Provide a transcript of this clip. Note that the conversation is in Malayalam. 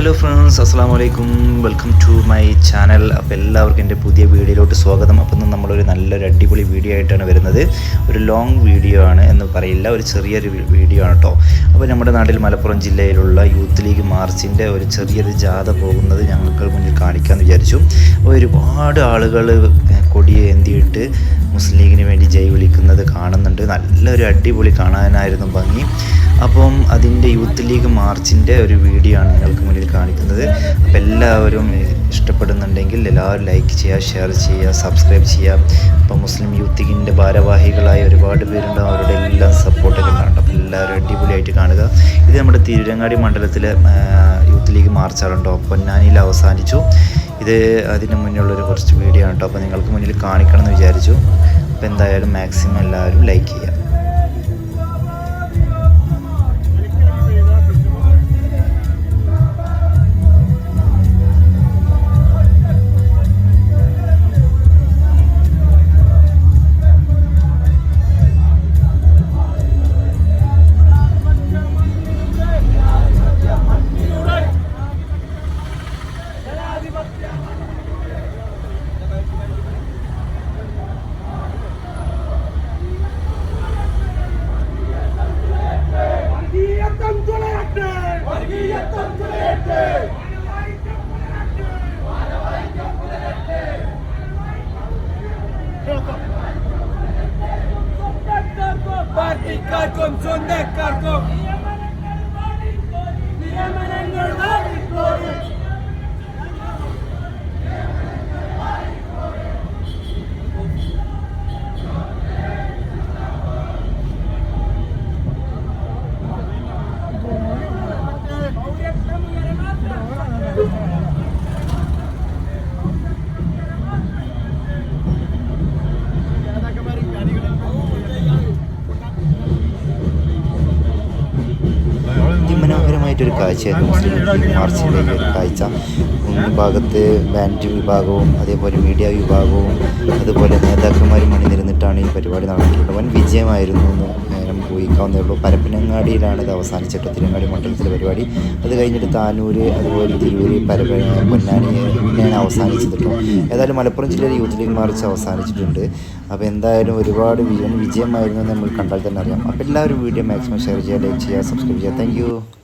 ഹലോ ഫ്രണ്ട്സ് അസ്സാം വലൈക്കും വെൽക്കം ടു മൈ ചാനൽ അപ്പോൾ എല്ലാവർക്കും എന്റെ പുതിയ വീഡിയോയിലോട്ട് സ്വാഗതം. അപ്പോൾ ഇന്ന് നമ്മളൊരു നല്ലൊരു അടിപൊളി വീഡിയോ ആയിട്ടാണ് വരുന്നത്. ഒരു ലോങ് വീഡിയോ ആണ് എന്ന് പറയില്ല. ഒരു ചെറിയൊരു വീഡിയോ ആണ് കേട്ടോ അപ്പോൾ നമ്മുടെ നാട്ടിൽ മലപ്പുറം ജില്ലയിലുള്ള യൂത്ത് ലീഗ് മാർച്ചിന്റെ ഒരു ചെറിയൊരു ജാഥ പോകുന്നത് ഞങ്ങൾക്ക് മുന്നിൽ കാണിക്കാമെന്ന് വിചാരിച്ചു. അപ്പോൾ ഒരുപാട് ആളുകൾ കൊടിയെ എന്തിയിട്ട് മുസ്ലിം ലീഗിന് വേണ്ടി ജയ് വിളിക്കുന്നത് കാണുന്നുണ്ട്. നല്ലൊരു അടിപൊളി കാണാനായിരുന്നു ഭംഗി. അപ്പം അതിന്റെ യൂത്ത് ലീഗ് മാർച്ചിന്റെ ഒരു വീഡിയോ ആണ് നിങ്ങൾക്ക് മുന്നിൽ കാണിക്കുന്നത്. അപ്പം എല്ലാവരും ഇഷ്ടപ്പെടുന്നുണ്ടെങ്കിൽ എല്ലാവരും ലൈക്ക് ചെയ്യുക ഷെയർ ചെയ്യുക സബ്സ്ക്രൈബ് ചെയ്യുക. അപ്പം മുസ്ലിം യൂത്ത് ലീഗിന്റെ ഭാരവാഹികളായ ഒരുപാട് പേരുണ്ട്. അവരുടെ എല്ലാം സപ്പോർട്ടൊക്കെ ഉണ്ടാകും അപ്പം എല്ലാവരും അടിപൊളിയായിട്ട് കാണുക. ഇത് നമ്മുടെ തിരുരങ്ങാടി മണ്ഡലത്തിലെ യൂത്ത് ലീഗ് മാർച്ചാറുണ്ടോ പൊന്നാനിയിൽ അവസാനിച്ചു. ഇത് അതിന് മുന്നിലുള്ളൊരു കുറച്ച് വീഡിയോ ആണ് കേട്ടോ അപ്പോൾ നിങ്ങൾക്ക് മുന്നിൽ കാണിക്കണം എന്ന് വിചാരിച്ചു. അപ്പോൾ എന്തായാലും മാക്സിമം എല്ലാവരും ലൈക്ക് ചെയ്യുക Parti Carcom, John Deck Carcom. അതിമനോഹരമായിട്ടൊരു കാഴ്ചയായിരുന്നു മുസ്ലിം മാർച്ചിന്റെ ഒരു കാഴ്ച. ഭാഗത്ത് ബാൻഡ് വിഭാഗവും അതേപോലെ മീഡിയ വിഭാഗവും അതുപോലെ നേതാക്കന്മാരും അണിനിരന്നിട്ടാണ് ഈ പരിപാടി നടന്നിട്ടുള്ളത്. വൻ വിജയമായിരുന്നു എന്ന് നമുക്ക് ഊഹിക്കാവുന്നേ ഉള്ളൂ. പരപ്പനങ്ങാടിയിലാണ് ഇത് അവസാനിച്ചിട്ട് തിരുങ്ങാടി മണ്ഡലത്തിലെ പരിപാടി. അത് കഴിഞ്ഞിട്ട് താനൂര് അതുപോലെ തിരൂര് പരപ്പ പൊന്നാനി ഇങ്ങനെയാണ് അവസാനിച്ചത് കേട്ടോ. ഏതായാലും മലപ്പുറം ജില്ലയിൽ യൂത്ത് ലീഗ് മാർച്ച് അവസാനിച്ചിട്ടുണ്ട്. അപ്പോൾ എന്തായാലും ഒരുപാട് വിജയം വിജയമായിരുന്നു നമ്മൾ കണ്ടാൽ തന്നെ അറിയാം. അപ്പോൾ എല്ലാവരും വീഡിയോ മാക്സിമം ഷെയർ ചെയ്യുക ലൈക്ക് ചെയ്യുക സബ്സ്ക്രൈബ് ചെയ്യുക. താങ്ക്